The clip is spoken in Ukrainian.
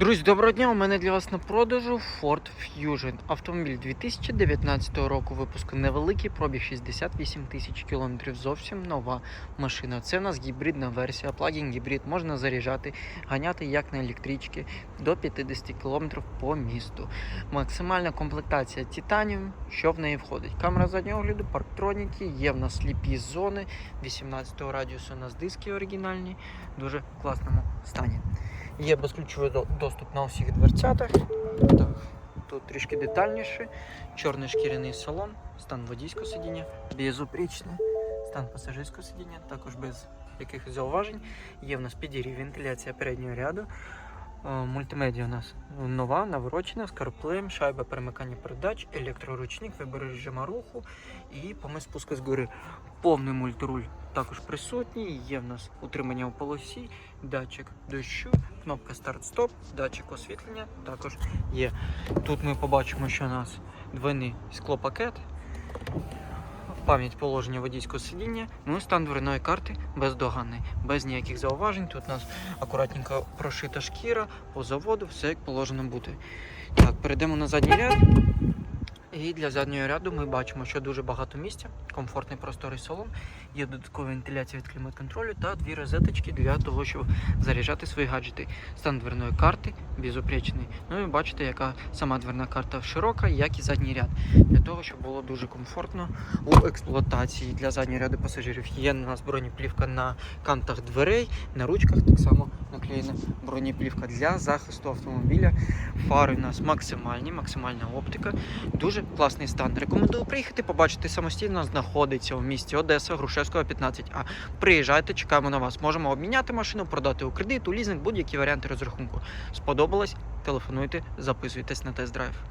Друзі, доброго дня! У мене для вас на продажу Ford Fusion. Автомобіль 2019 року випуску. Невеликий пробіг 68 тисяч кілометрів. Зовсім нова машина. Це у нас гібридна версія, плагін гібрид. Можна заряджати, ганяти як на електричці до 50 км по місту. Максимальна комплектація Titanium, що в неї входить. Камера заднього огляду, парктроніки, є в нас сліпі зони 18 радіусу. У нас диски оригінальні, в дуже класному стані. Є безключовий доступ на усіх дверцятах. Так, тут трішки детальніше. Чорний шкіряний салон, стан водійського сидіння, безупречний, стан пасажирського сидіння, також без якихось зауважень. Є в нас підігрів, вентиляція переднього ряду. Е, Мультимедіа у нас нова, наворочена, з CarPlay, шайба перемикання передач, електроручник, вибір режиму руху і помис спуску з гори. Повний мультируль також присутній. Є в нас утримання у полосі, датчик дощу, кнопка старт-стоп, датчик освітлення також є. Тут ми побачимо, що у нас двойний склопакет, пам'ять положення водійського сидіння, ну і стан дверної карти бездоганний, без ніяких зауважень. Тут у нас акуратненько прошита шкіра по заводу, все як положено бути. Так, перейдемо на задній ряд. І для заднього ряду ми бачимо, що дуже багато місця, комфортний просторий салон, є додаткова вентиляція від клімат-контролю та дві розеточки для того, щоб заряджати свої гаджети. Стан дверної карти безупречний. Ну і бачите, яка сама дверна карта широка, як і задній ряд. Для того, щоб було дуже комфортно у експлуатації для заднього ряду пасажирів. Є у нас бронеплівка на кантах дверей, на ручках так само наклеєна бронеплівка для захисту автомобіля. Фари у нас максимальні, максимальна оптика. Дуже класний стан. Рекомендую приїхати, побачити самостійно. Знаходиться у місті Одеса, Грушевського 15А. Приїжджайте, чекаємо на вас. Можемо обміняти машину, продати у кредит, у лізинг, будь-які варіанти розрахунку. Сподобалось? Телефонуйте, записуйтесь на тест-драйв.